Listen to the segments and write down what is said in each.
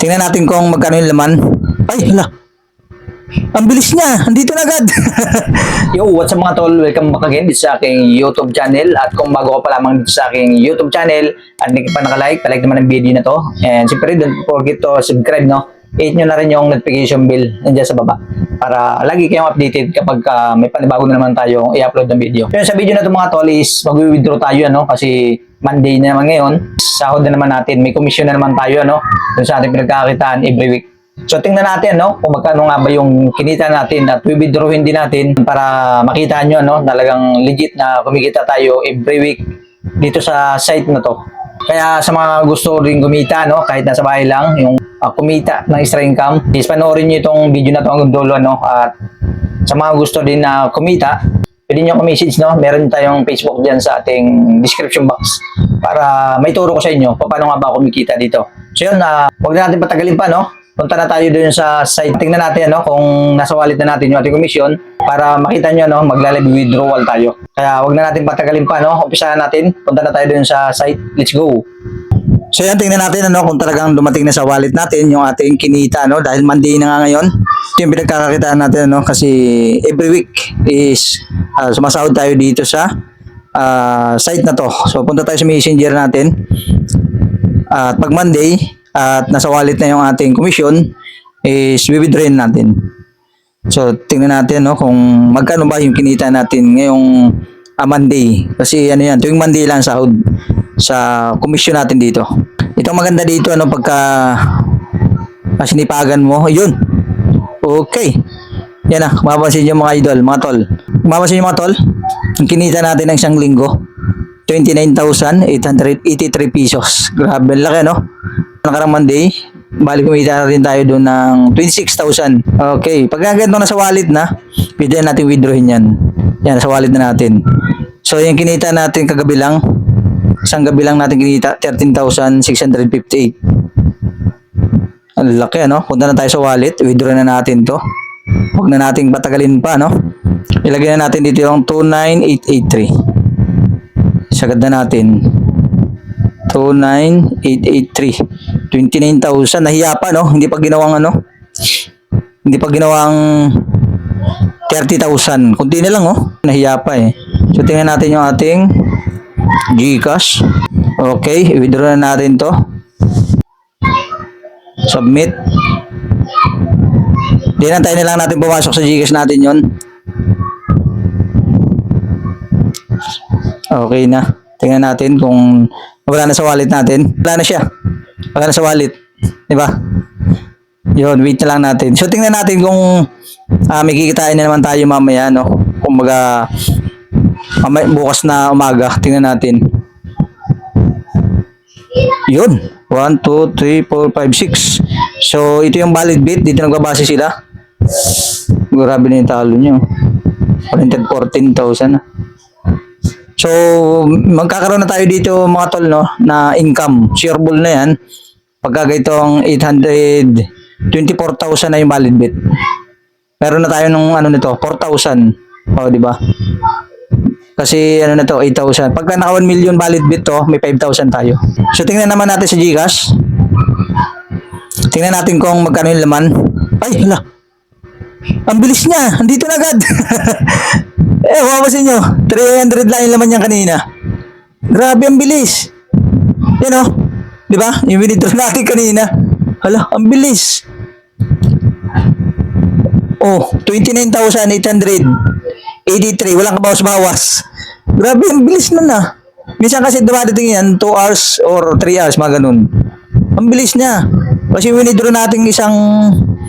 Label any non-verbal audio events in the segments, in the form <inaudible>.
Tingnan natin kung magkano yung laman. Ay, hala. Ang bilis niya. Andito na agad. <laughs> Yo, what's up mga tol? Welcome back again dito sa aking YouTube channel. At kung bago ka pa lamang dito sa aking YouTube channel at hindi ka pa nakalike, palike naman ang video na to. And siyempre, don't forget to subscribe, no? Hit nyo na rin yung notification bell nandiyan sa baba para lagi kayong updated kapag ah, may panibago na naman tayong i-upload ng video. Yun, sa video na to mga tol is mag-withdraw tayo, ano? Kasi Monday na naman ngayon, sahod na naman natin, may commission na naman tayo, ano? Dun sa ating pinagkakitaan every week. So tingnan natin no kung magkano nga ba yung kinita natin at withdrawin din natin para makita nyo no talagang legit na kumikita tayo every week dito sa site na to. Kaya sa mga gusto rin kumita no kahit nasa bahay lang yung ah, kumita ng extra income, is panoorin niyo itong video na to hanggang dulo no at sa mga gusto din na kumita, pwede nyo message no? Meron tayong Facebook diyan sa ating description box para may turo ko sa inyo paano nga ba kumikita dito. So yun, uh, huwag na natin patagalin pa no? Punta na tayo dun sa site. Tingnan natin no, kung nasa wallet na natin yung ating commission para makita nyo no, magla-live withdrawal tayo. Kaya huwag na natin patagalin pa no. Umpisahan natin. Punta na tayo dun sa site. Let's go. so yan, tingnan natin ano, kung talagang dumating na sa wallet natin yung ating kinita. No? Dahil Monday na nga ngayon. Yung pinagkakakitaan natin. Ano? Kasi every week is ah, sumasahod tayo dito sa ah, site na to. So punta tayo sa messenger natin. At pag Monday, at nasa wallet na yung ating commission, is withdrawin natin. So, tingnan natin no, kung magkano ba yung kinita natin ngayong ah, Monday. Kasi ano yan, tuwing Monday lang sahod sa commission natin dito. Ito ang maganda dito, ano, pagka ah, sinipagan mo, yun. Okay. Yan na, mapapansin nyo mga idol, mga tol. Mapapansin nyo mga tol, ang kinita natin ng isang linggo, 29,883 pesos. Grabe, laki, no? Nakarang Monday, bali kumita na rin tayo doon ng 26,000. Okay, pag ganito na sa wallet na, pwede na natin withdrawin yan. Yan, sa wallet na natin. So, yung kinita natin kagabi lang, isang gabi lang natin kinita, 13,658. Ang laki, ano? Punta na tayo sa wallet, withdraw na natin to. Huwag na nating patagalin pa, no? Ilagay na natin dito yung 29883. Sagad na natin. 29883. 29,000. Nahiya pa, no? Hindi pa ginawang ano? Hindi pa ginawang 30,000. Kunti na lang, oh. Nahiya pa, eh. So, tingnan natin yung ating Gcash. Okay, withdraw na natin to. Submit. Di na tayo na lang natin pumasok sa Gcash natin yon. Okay na. Tingnan natin kung wala na sa wallet natin. Wala na siya. Wala na sa wallet. Di ba? Yun, wait na lang natin. So, tingnan natin kung ah, may kikitain na naman tayo mamaya, no? Kung baga, mamaya, bukas na umaga, tingnan natin. Yun. 1, 2, 3, 4, 5, 6. So, ito yung valid bid. Dito nagbabase sila. Grabe na yung talo nyo. 114,000 na. So, magkakaroon na tayo dito mga tol, no, na income. Shareable na yan. Pagka itong 824,000 na yung valid bid. Meron na tayo nung ano nito, 4,000. O, di ba? Kasi ano na to, 8,000. Pagka naka 1 million valid bid to, may 5,000 tayo. So, tingnan naman natin sa Gcash. Tingnan natin kung magkano yung laman. Ay, hala. Ang bilis niya. Andito na agad. <laughs> eh, mapapansin nyo. 300 lang yung laman niya kanina. Grabe, ang bilis. Yan o. Di ba? Yung withdraw natin kanina. Hala, ang bilis. Oh, 29,883. Walang kabawas-bawas. Grabe, ang bilis na na. Minsan kasi dumadating yan, 2 hours or 3 hours, mga ganun. Ang bilis niya. Kasi winidraw natin isang,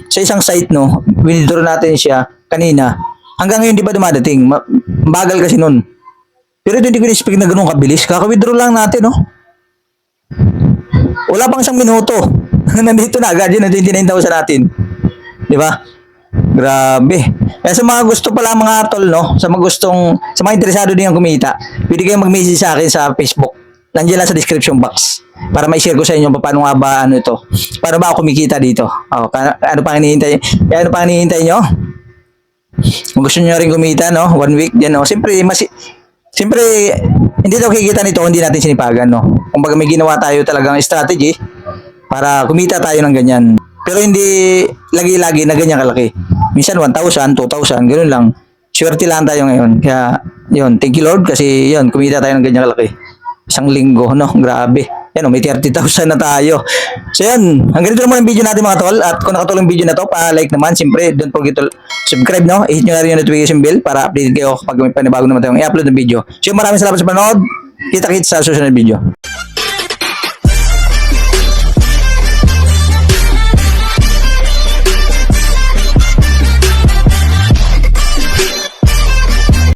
sa isang site, no? Winidraw natin siya kanina. Hanggang ngayon, di ba dumadating? Ma- bagal kasi nun. Pero ito hindi ko in-expect na ganun kabilis. Kaka-withdraw lang natin, no? Wala pang isang minuto. <laughs> Nandito na agad yun, ang 29,000 natin. Di ba? Grabe. Kaya sa mga gusto pala mga tol, no? Sa mga gustong, sa mga interesado din ang kumita, pwede kayong mag-message sa akin sa Facebook. Nandiyan lang sa description box. Para may share ko sa inyo paano nga ba ano ito. Paano ba ako kumikita dito. Oh, ano pa hinihintay? Kaya ano pa hinihintay nyo? Kung gusto nyo rin kumita, no? One week, yan, no? Siyempre, mas, siyempre, hindi daw kikita nito hindi natin sinipagan, no? Kung baga may ginawa tayo talagang strategy, para kumita tayo ng ganyan. Pero hindi lagi-lagi na ganyan kalaki. Minsan 1,000, 2,000, ganun lang. Swerte lang tayo ngayon. Kaya, yun, thank you Lord kasi yun, kumita tayo ng ganyan kalaki. Isang linggo, no? Grabe. Yan, oh, may 30,000 na tayo. So yan, hanggang dito naman ang video natin mga tol. At kung nakatulong video na to, pa-like naman. Siyempre, don't forget to subscribe, no? I-hit nyo na rin yung notification bell para updated kayo kapag may panibago naman tayong i-upload ng video. So maraming salamat sa panood. Kita-kits sa susunod video.